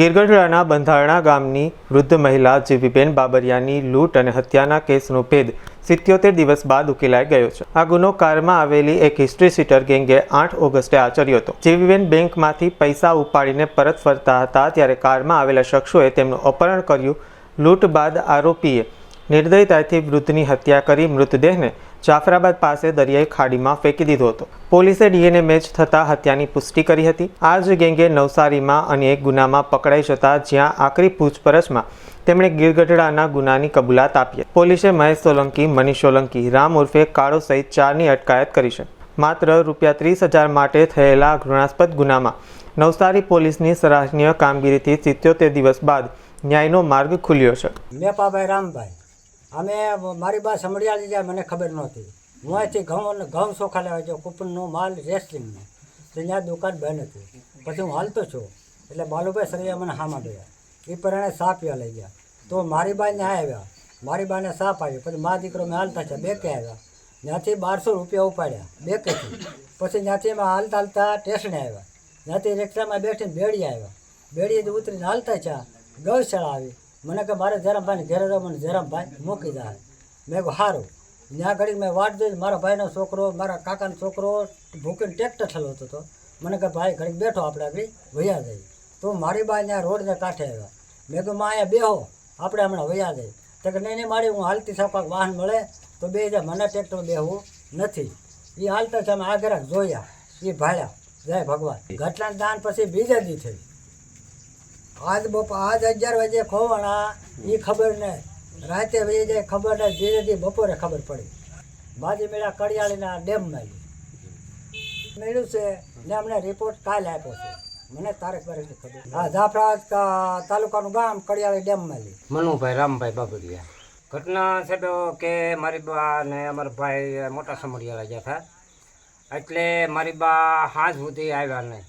ગીરગઢડાના બંધારણા ગામની વૃદ્ધ મહિલા જીવીબેન બાબરિયાની લૂંટ અને હત્યાના કેસનો ભેદ સિત્યોતેર દિવસ બાદ ઉકેલાઈ ગયો છે. આ ગુનો કારમાં આવેલી એક હિસ્ટ્રી સીટર ગેંગે આઠ ઓગસ્ટે આચર્યો હતો. જીવીબેન બેંકમાંથી પૈસા ઉપાડીને પરત ફરતા હતા, ત્યારે કારમાં આવેલા શખ્સોએ તેમનું અપહરણ કર્યું. લૂંટ બાદ આરોપીએ નિર્દયતાથી વૃદ્ધની હત્યા કરી મૃતદેહને જાફરાબાદ પાસે દરિયાઈ ખાડીમાં ફેંકી દીધો હતો. પોલીસે ડીએનએ મેચ થતાં હત્યાની પુષ્ટિ કરી હતી. આ જ ગેંગે નવસારીમાં અને એક ગુનામાં પકડાઈ જતા જ્યાં આકરી પૂછપરછમાં તેમણે ગીરગઢડાના ગુનાની કબૂલાત આપી. પોલીસે મહેશ સોલંકી, મનીષ સોલંકી, રામ ઉર્ફે કાળો સહિત ચારની અટકાયત કરી છે. માત્ર રૂપિયા ત્રીસ હજાર માટે થયેલા ઘૃણાસ્પદ ગુનામાં નવસારી પોલીસની સરાહનીય કામગીરીથી સિત્યોતેર દિવસ બાદ ન્યાયનો માર્ગ ખુલ્યો છે. મેપાભાઈ રામભાઈ. અમે મારી બા સમડિયાળી જાય, મને ખબર નહોતી. હું અહીંથી ઘઉં ઘઉં ચોખા લેવા જાઉં, કૂપનનો માલ રેસ્લિંગનો. તો ત્યાં દુકાન બંધ હતી. પછી હું હાલતો છું. એટલે બાલુભાઈ સરૈયા મને હામાં ગયા. એ પરણે સા પીવા લઈ ગયા. તો મારી બા ત્યાં આવ્યા. મારી બાને સાપ આવ્યો પછી મા દીકરો મેં હાલતા છે, બેકે આવ્યા. ત્યાંથી બારસો રૂપિયા ઉપાડ્યા, બેકેથી. પછી ત્યાંથી અમે હાલતા હાલતા સ્ટેશને આવ્યા. ત્યાંથી રિક્ષામાં બેઠીને બેડી આવ્યા. બેડી ઉતરીને હાલતા છે ગૌશાળા આવી. મને કે મારે જરામભાઈને ઘેરે જાવ મને જરામભાઈ મૂકી જાય મેં કહું સારું ત્યાં ઘડી મેં વાટ જોઈ મારા ભાઈનો છોકરો, મારા કાકાનો છોકરો ભૂકીને ટ્રેક્ટર ઠલવતો હતો મને કે, ભાઈ, ઘડીક બેઠો આપણે આગળ, વયા જઈ તો મારી બા ત્યાં રોડને કાંઠે આવ્યા. મેં કહું માં, અહીંયા બેહો, આપણે હમણાં વયા જઈ તો કે, નહીં નહીં, મારી હું હાલતી સાવ વાહન મળે તો બે જાય મને ટ્રેક્ટર બેહવું નથી. એ હાલતા છે અમે આગળ જોયા એ ભાડ્યા જય ભગવાન. ઘટના દાન પછી બીજા દી થઈ. આજ બપોર, આજ અગિયાર વાગે ખોવાણા એ ખબર નહીં રાતે વહી જાય, ખબર ને ધીરે ધીરે બપોરે ખબર પડી. બાજી મેળા કડિયાળીના ડેમમાં મળ્યું છે, ને અમને રિપોર્ટ કાલે આપ્યો છે. મને તારીખ બારીખની ખબર. હા જાફરાબાદ તાલુકાનું ગામ કડિયાળી ડેમમાં લી મનુભાઈ, રામભાઈ બાબરિયા. ઘટના છે તો કે મારી બા ને અમારા ભાઈ મોટા સમડિયાળા ગયા હતા. એટલે મારી બા હાથ સુધી આવ્યા નહીં.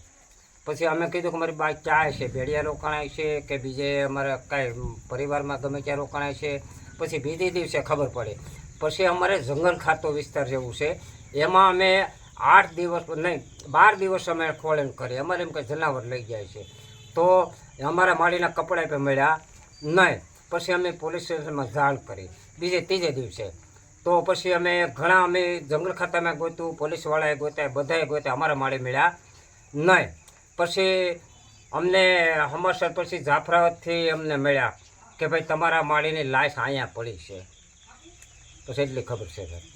પછી અમે કીધું કે મારી બા ક્યાં છે ભેડિયા રોકાણાય છે કે બીજે અમારે કાંઈ પરિવારમાં ગમે ત્યાં રોકાણાય છે. પછી બીજે દિવસે ખબર પડે. પછી અમારે જંગલ ખાતો વિસ્તાર જેવું છે. એમાં અમે આઠ દિવસ, નહીં, બાર દિવસ અમે ખોળેન કરી અમારે એમ કે જનાવર લઈ જાય છે. તો અમારા માળીના કપડાં પણ મળ્યા. નહીં, પછી અમે પોલીસ સ્ટેશનમાં જાણ કરી. બીજે ત્રીજે દિવસે. તો પછી અમે ઘણા અમે જંગલ ખાતામાં ગોત્યું પોલીસવાળાએ ગોત્યા, બધાએ ગોત્યા, અમારા માળે મળ્યા. નહીં પછી અમને હમરસર પછી જાફરાબાદથી અમને મળ્યા કે ભાઈ તમારા માળીની લાશ અહીંયા પડી છે. પછી એટલી ખબર છે સર.